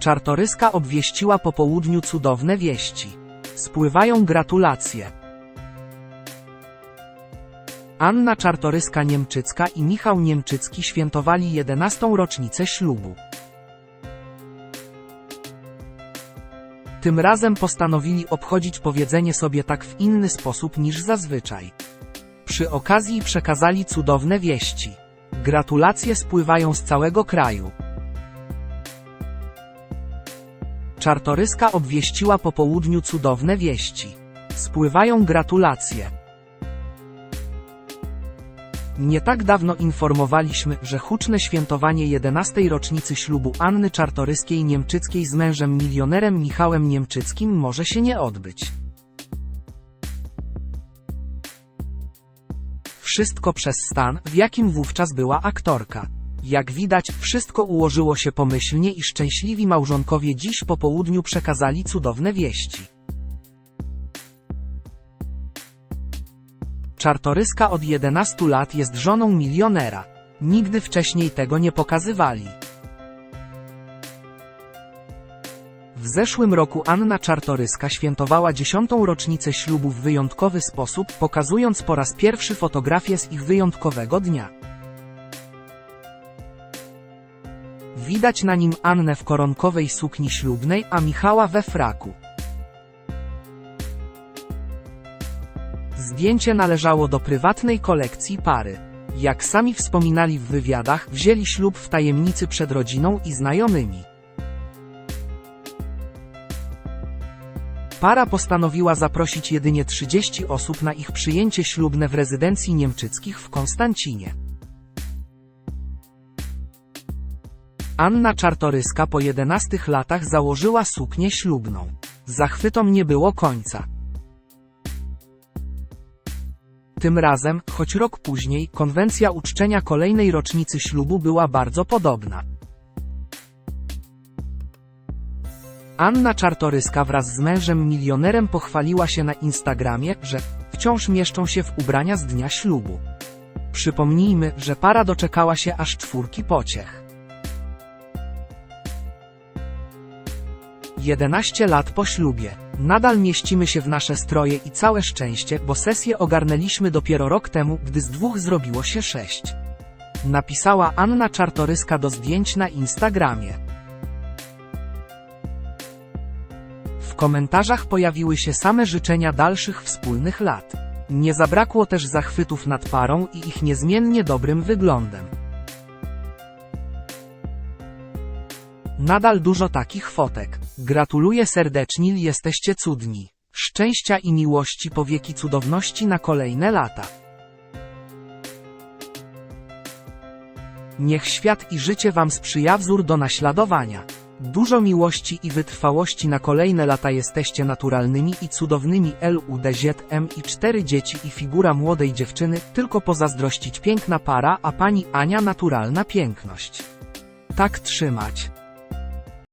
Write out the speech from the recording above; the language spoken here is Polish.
Czartoryska obwieściła po południu cudowne wieści. Spływają gratulacje. Anna Czartoryska-Niemczycka i Michał Niemczycki świętowali 11. rocznicę ślubu. Tym razem postanowili obchodzić powiedzenie sobie tak w inny sposób niż zazwyczaj. Przy okazji przekazali cudowne wieści. Gratulacje spływają z całego kraju. Czartoryska obwieściła po południu cudowne wieści. Spływają gratulacje. Nie tak dawno informowaliśmy, że huczne świętowanie 11. rocznicy ślubu Anny Czartoryskiej-Niemczyckiej z mężem milionerem Michałem Niemczyckim może się nie odbyć. Wszystko przez stan, w jakim wówczas była aktorka. Jak widać, wszystko ułożyło się pomyślnie i szczęśliwi małżonkowie dziś po południu przekazali cudowne wieści. Czartoryska od 11 lat jest żoną milionera. Nigdy wcześniej tego nie pokazywali. W zeszłym roku Anna Czartoryska świętowała dziesiątą rocznicę ślubu w wyjątkowy sposób, pokazując po raz pierwszy fotografię z ich wyjątkowego dnia. Widać na nim Annę w koronkowej sukni ślubnej, a Michała we fraku. Zdjęcie należało do prywatnej kolekcji pary. Jak sami wspominali w wywiadach, wzięli ślub w tajemnicy przed rodziną i znajomymi. Para postanowiła zaprosić jedynie 30 osób na ich przyjęcie ślubne w rezydencji Niemczyckich w Konstancinie. Anna Czartoryska po 11 latach założyła suknię ślubną. Zachwytom nie było końca. Tym razem, choć rok później, konwencja uczczenia kolejnej rocznicy ślubu była bardzo podobna. Anna Czartoryska wraz z mężem milionerem pochwaliła się na Instagramie, że wciąż mieszczą się w ubrania z dnia ślubu. Przypomnijmy, że para doczekała się aż czwórki pociech. 11 lat po ślubie. Nadal mieścimy się w nasze stroje i całe szczęście, bo sesję ogarnęliśmy dopiero rok temu, gdy z dwóch zrobiło się sześć. Napisała Anna Czartoryska do zdjęć na Instagramie. W komentarzach pojawiły się same życzenia dalszych wspólnych lat. Nie zabrakło też zachwytów nad parą i ich niezmiennie dobrym wyglądem. Nadal dużo takich fotek. Gratuluję serdecznie, jesteście cudni. Szczęścia i miłości po wieki cudowności na kolejne lata. Niech świat i życie Wam sprzyja wzór do naśladowania. Dużo miłości i wytrwałości na kolejne lata jesteście naturalnymi i cudownymi LUDZM i cztery dzieci i figura młodej dziewczyny, tylko pozazdrościć piękna para, a pani Ania naturalna piękność. Tak trzymać.